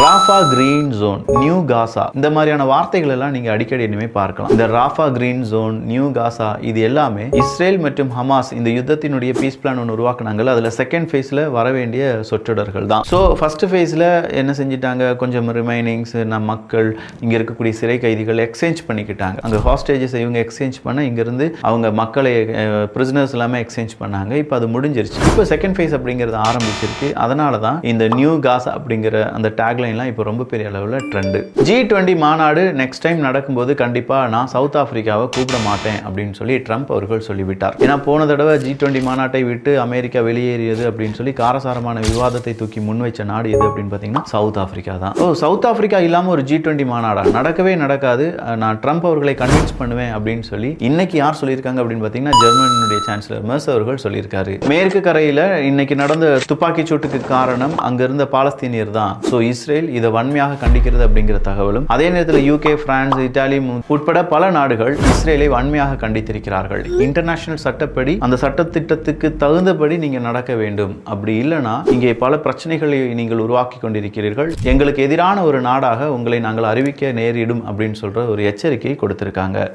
Rafah green zone new Gaza இந்த மாதிரியான வார்த்தைகள் எல்லாம் நீங்க அடிக்கடி இனிமே பார்க்கலாம். இந்த Rafah green zone new Gaza இது எல்லாமே இஸ்ரேல் மற்றும் ஹமாஸ் இந்த யுத்தத்தினுடைய பீஸ் பிளான் ஒன்று உருவாக்குனாங்கல்ல அதுல செகண்ட் ஃபேஸ்ல வர வேண்டிய சொற்றொடர்கள் தான். ஸோ ஃபர்ஸ்ட் ஃபேஸ்ல என்ன செஞ்சிட்டாங்க? கொஞ்சம் ரிமைனிங்ஸ் நம்ம மக்கள் இங்க இருக்கக்கூடிய சிறை கைதிகள் எக்ஸ்சேஞ்ச் பண்ணிக்கிட்டாங்க. அந்த ஹாஸ்டேஜஸ் இவங்க எக்ஸ்சேஞ்ச் பண்ண இங்கிருந்து அவங்க மக்களை பிரிசனர்ஸ் எல்லாமே எக்ஸ்சேஞ்ச் பண்ணாங்க. இப்போ அது முடிஞ்சிருச்சு. இப்போ செகண்ட் ஃபேஸ் அப்படிங்கிறது ஆரம்பிச்சிருக்கு. அதனால தான் இந்த நியூ காசா அப்படிங்கிற அந்த டேக்லைன்லாம் இப்போ ரொம்ப பெரிய அளவில் ட்ரெண்டு ஜி டுவெண்ட்டி மாநாடு நெக்ஸ்ட் டைம் நடக்கும்போது கண்டிப்பாக நான் சவுத் ஆப்பிரிக்காவை கூப்பிட மாட்டேன் அப்படின்னு சொல்லி ட்ரம்ப் அவர்கள் சொல்லிவிட்டார். ஏன்னா போன தடவை ஜி டுவெண்ட்டி மாநாட்டை விட்டு அமெரிக்கா வெளியேறியது அப்படின்னு சொல்லி காரசாரமான விவாதத்தை தூக்கி முன் வச்ச நாடு எது அப்படின்னு பார்த்தீங்கன்னா சவுத் ஆஃப்ரிக்கா தான். ஓ சவுத் ஆஃப்ரிக்கா இல்லாமல் ஒரு ஜி டுவெண்ட்டி மாநாடா? நடக்கவே நடக்காது. நான் ட்ரம்ப் அவர்களை கன்வின்ஸ் பண்ணுவேன் அப்படின்னு சொல்லி இன்னைக்கு யார் சொல்லியிருக்காங்க அப்படின்னு பார்த்தீங்கன்னா ஜெர்மனியுடைய சான்சலர் மெர்ஸ் அவர்கள் சொல்லியிருக்காரு. மேற்கு கரையில் இன்னைக்கு நடந்த துப்பாக்கி சூட்டுக்கு காரணம் அங்க இருந்த பாலஸ்தீனியர் தான். ஸோ இஸ்ரேல் இதை வன்மையாக கண்டிக்கிறது அப்படிங்கிற தகவலும் அதே நேரத்தில் யூகே பிரான்ஸ் இத்தாலி உட்பட பல நாடுகள் இஸ்ரேலை வன்மையாக கண்டித்திருக்கிறார்கள். இன்டர்நேஷனல் சட்டப்படி அந்த சட்டத்திட்டத்துக்கு தகுந்தபடி நீங்கள் நடக்க வேண்டும். அப்படி இல்லைன்னா இங்கே பல பிரச்சனைகளை நீங்கள் உருவாக்கி கொண்டிருக்கிறீர்கள். எங்களுக்கு எதிரான ஒரு நாடாக உங்களை நாங்கள் அறிவிக்க நேரிடும் அப்படின்னு சொல்ற ஒரு எச்சரிக்கை கொடுத்திருக்காங்க.